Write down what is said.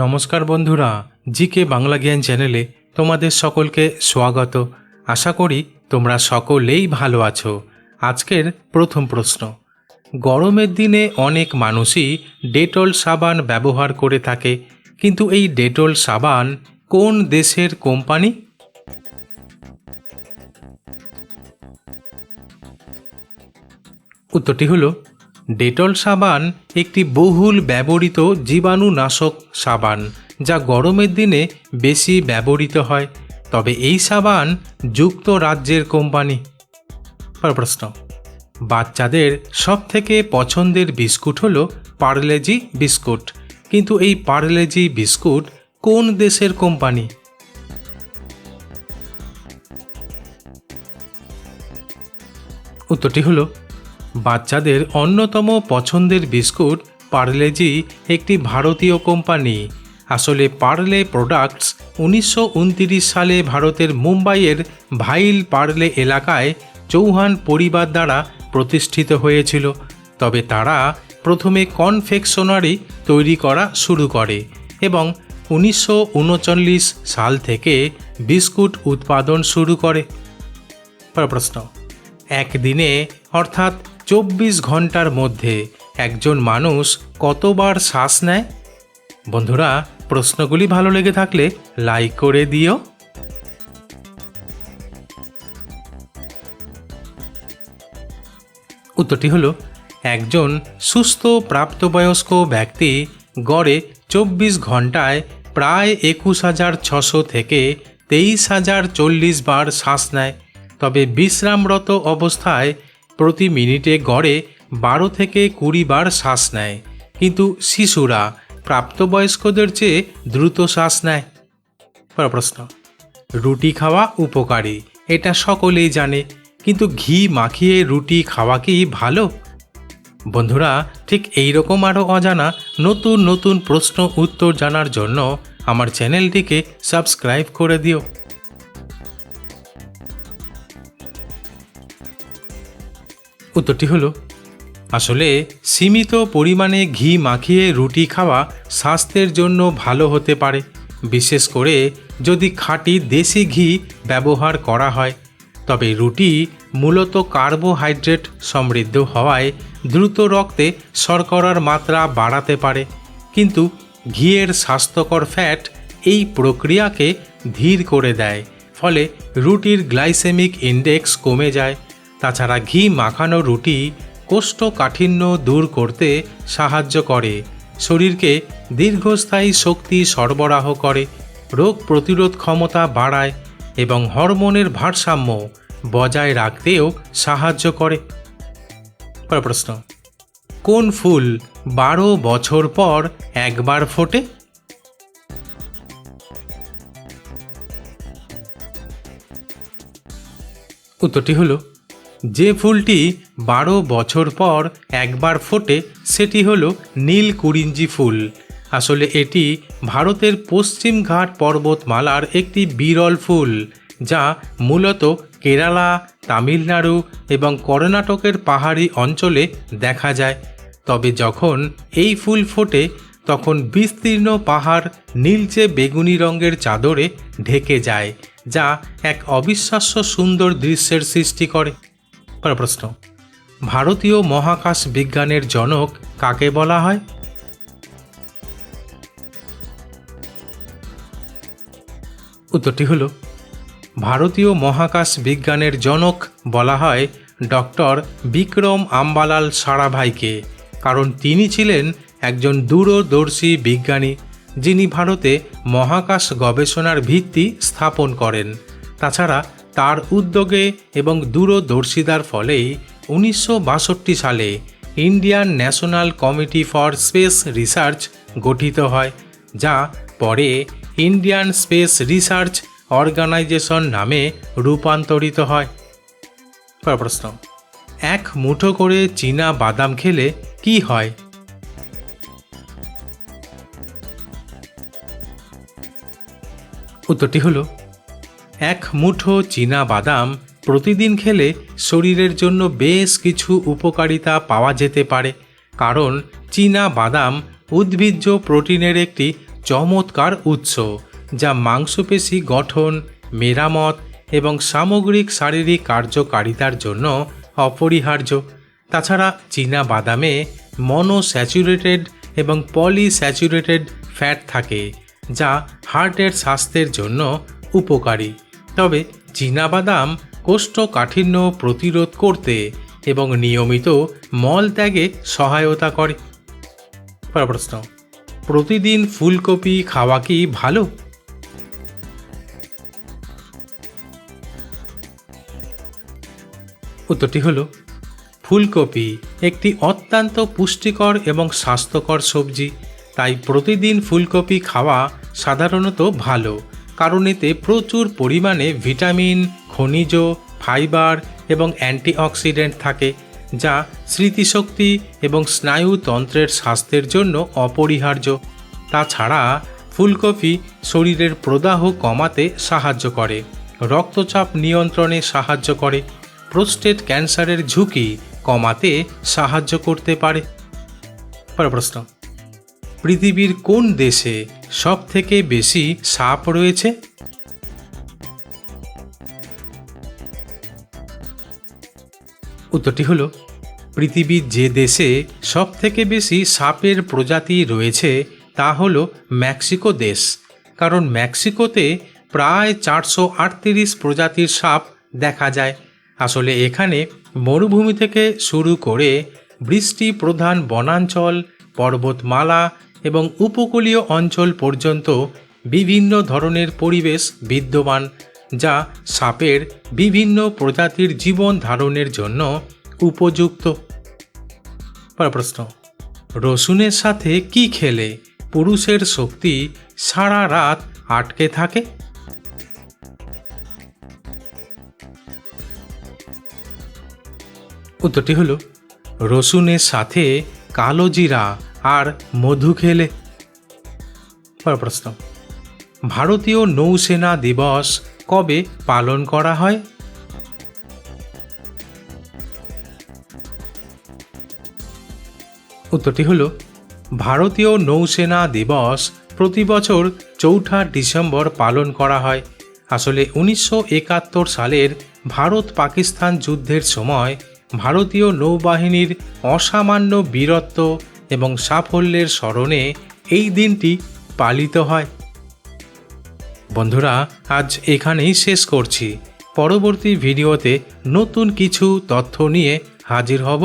নমস্কার বন্ধুরা, জিকে বাংলা জ্ঞান চ্যানেলে তোমাদের সকলকে স্বাগত। আশা করি তোমরা সকলেই ভালো আছো। আজকের প্রথম প্রশ্ন, গরমের দিনে অনেক মানুষই ডেটল সাবান ব্যবহার করে থাকে, কিন্তু এই ডেটল সাবান কোন দেশের কোম্পানি? উত্তরটি হলো ডেটল সাবান একটি বহুল ব্যবহৃত জীবাণুনাশক সাবান, যা গরমের দিনে বেশি ব্যবহৃত হয়। তবে এই সাবান যুক্তরাজ্যের কোম্পানি প্রশ্ন। বাচ্চাদের সবথেকে পছন্দের বিস্কুট হল পার্লেজি বিস্কুট। কিন্তু এই পার্লেজি বিস্কুট কোন দেশের কোম্পানি? উত্তরটি হলো বাচ্চাদের অন্যতম পছন্দের বিস্কুট পার্লেজি একটি ভারতীয় কোম্পানি। আসলে পার্লে প্রোডাক্টস উনিশশো সালে ভারতের মুম্বাইয়ের ভাইল পার্লে এলাকায় চৌহান পরিবার দ্বারা প্রতিষ্ঠিত হয়েছিল। তবে তারা প্রথমে কনফেকশনারি তৈরি করা শুরু করে এবং উনিশশো উনচল্লিশ সাল থেকে বিস্কুট উৎপাদন শুরু করে। প্রশ্ন। একদিনে অর্থাৎ চব্বিশ ঘণ্টার মধ্যে একজন মানুষ কতবার শ্বাস নেয়? বন্ধুরা, প্রশ্নগুলি ভালো লেগে থাকলে লাইক করে দিও। উত্তরটি হলো, একজন সুস্থ প্রাপ্তবয়স্ক ব্যক্তি গড়ে চব্বিশ ঘন্টায় প্রায় একুশ হাজার ছশো থেকে তেইশ হাজার চল্লিশ বার শ্বাস নেয়। তবে বিশ্রামরত অবস্থায় প্রতি মিনিটে গড়ে বারো থেকে কুড়ি বার শ্বাস নেয়। কিন্তু শিশুরা প্রাপ্তবয়স্কদের চেয়ে দ্রুত শ্বাস নেয়। প্রশ্ন। রুটি খাওয়া উপকারী? এটা সকলেই জানে। কিন্তু ঘি মাখিয়ে রুটি খাওয়া কি ভালো? বন্ধুরা, ঠিক এই রকম আরও অজানা নতুন নতুন প্রশ্ন উত্তর জানার জন্য আমার চ্যানেলটিকে সাবস্ক্রাইব করে দিও। উত্তরটি হলো, আসলে সীমিত পরিমাণে ঘি মাখিয়ে রুটি খাওয়া স্বাস্থ্যের জন্য ভালো হতে পারে, বিশেষ করে যদি খাঁটি দেশি ঘি ব্যবহার করা হয়। তবে রুটি মূলত কার্বোহাইড্রেট সমৃদ্ধ হওয়ায় দ্রুত রক্তে শর্করার মাত্রা বাড়াতে পারে। কিন্তু ঘিয়ের স্বাস্থ্যকর ফ্যাট এই প্রক্রিয়াকে ধীর করে দেয়, ফলে রুটির গ্লাইসেমিক ইন্ডেক্স কমে যায়। তাছাড়া ঘি, মাখানো রুটি কোষ্ঠকাঠিন্য দূর করতে সাহায্য করে। শরীরকে দীর্ঘস্থায়ী শক্তি সরবরাহ করে, রোগ প্রতিরোধ ক্ষমতা বাড়ায় এবং হরমোনের ভারসাম্য বজায় রাখতেও সাহায্য করে। প্রশ্ন, কোন ফুল বারো বছর পর একবার ফোটে? উত্তরটি হলো যে ফুলটি বারো বছর পর একবার ফোটে, সেটি হলো নীল কুরিঞ্জি ফুল। আসলে এটি ভারতের পশ্চিম ঘাট পর্বতমালার একটি বিরল ফুল, যা মূলত কেরালা, তামিলনাড়ু এবং কর্ণাটকের পাহাড়ি অঞ্চলে দেখা যায়। তবে যখন এই ফুল ফোটে, তখন বিস্তীর্ণ পাহাড় নীলচে বেগুনি রঙের চাদরে ঢেকে যায়, যা এক অবিশ্বাস্য সুন্দর দৃশ্যের সৃষ্টি করে। প্রশ্ন, ভারতীয় মহাকাশ বিজ্ঞানের জনক কাকে বলা হয়? উত্তরটি হলো, ভারতীয় মহাকাশ বিজ্ঞানের জনক বলা হয় ডক্টর বিক্রম আম্বালাল সারাভাইকে, কারণ তিনি ছিলেন একজন দূরদর্শী বিজ্ঞানী, যিনি ভারতে মহাকাশ গবেষণার ভিত্তি স্থাপন করেন। তাছাড়া তার উদ্যোগে এবং দূরদর্শিতার ফলেই উনিশশো বাষট্টি সালে Indian National Committee for Space Research গঠিত হয়, যা পরে ইন্ডিয়ান স্পেস রিসার্চ অর্গানাইজেশন নামে রূপান্তরিত হয়। প্রশ্ন, এক মুঠো করে চীনা বাদাম খেলে কি হয়? উত্তরটি হলো এক মুঠো চীনা বাদাম প্রতিদিন খেলে শরীরের জন্য বেশ কিছু উপকারিতা পাওয়া যেতে পারে। কারণ চীনা বাদাম উদ্ভিজ্জ প্রোটিনের একটি চমৎকার উৎস, যা মাংসপেশি গঠন, মেরামত এবং সামগ্রিক শারীরিক কার্যকারিতার জন্য অপরিহার্য। তাছাড়া চীনা বাদামে মনোস্যাচুরেটেড এবং পলিস্যাচুরেটেড ফ্যাট থাকে, যা হার্টের স্বাস্থ্যের জন্য উপকারী। তবে বাদাম কোষ্ঠকাঠিন্য প্রতিরোধ করতে এবং নিয়মিত মল ত্যাগে সহায়তা করে। প্রশ্ন, প্রতিদিন ফুলকপি খাওয়া কি ভালো? উত্তরটি হলো, ফুলকপি একটি অত্যন্ত পুষ্টিকর এবং স্বাস্থ্যকর সবজি, তাই প্রতিদিন ফুলকপি খাওয়া সাধারণত ভালো। কারণ এতে প্রচুর পরিমাণে ভিটামিন, খনিজ, ফাইবার এবং অ্যান্টিঅক্সিডেন্ট থাকে, যা স্মৃতিশক্তি এবং স্নায়ুতন্ত্রের স্বাস্থ্যের জন্য অপরিহার্য। তাছাড়া ফুলকপি শরীরের প্রদাহ কমাতে সাহায্য করে, রক্তচাপ নিয়ন্ত্রণে সাহায্য করে, প্রোস্টেট ক্যান্সারের ঝুঁকি কমাতে সাহায্য করতে পারে। প্রশ্ন, পৃথিবীর কোন দেশে সব থেকে বেশি সাপ রয়েছে? উত্তরটি হলো, পৃথিবীর যে দেশে সব থেকে বেশি সাপের প্রজাতি রয়েছে, তা হল মেক্সিকো দেশ। কারণ মেক্সিকোতে প্রায় চারশো আটত্রিশ প্রজাতির সাপ দেখা যায়। আসলে এখানে মরুভূমি থেকে শুরু করে বৃষ্টি প্রধান বনাঞ্চল, পর্বতমালা এবং উপকূলীয় অঞ্চল পর্যন্ত বিভিন্ন ধরনের পরিবেশ বিদ্যমান, যা সাপের বিভিন্ন প্রজাতির জীবন ধারণের জন্য উপযুক্ত। প্রশ্ন রসুনের সাথে কি খেলে পুরুষের শক্তি সারা রাত আটকে থাকে? উত্তরটি হলো, রসুনের সাথে কালো জিরা আর মধু খেলে। প্রশ্ন। ভারতীয় নৌসেনা দিবস কবে পালন করা হয়? উত্তরটি হলো, ভারতীয় নৌসেনা দিবস প্রতি বছর চৌঠা ডিসেম্বর পালন করা হয়। আসলে উনিশশো একাত্তর সালের ভারত পাকিস্তান যুদ্ধের সময় ভারতীয় নৌবাহিনীর অসামান্য বীরত্ব এবং সাফল্যের স্মরণে এই দিনটি পালিত হয়। বন্ধুরা, আজ এখানেই শেষ করছি। পরবর্তী ভিডিওতে নতুন কিছু তথ্য নিয়ে হাজির হব।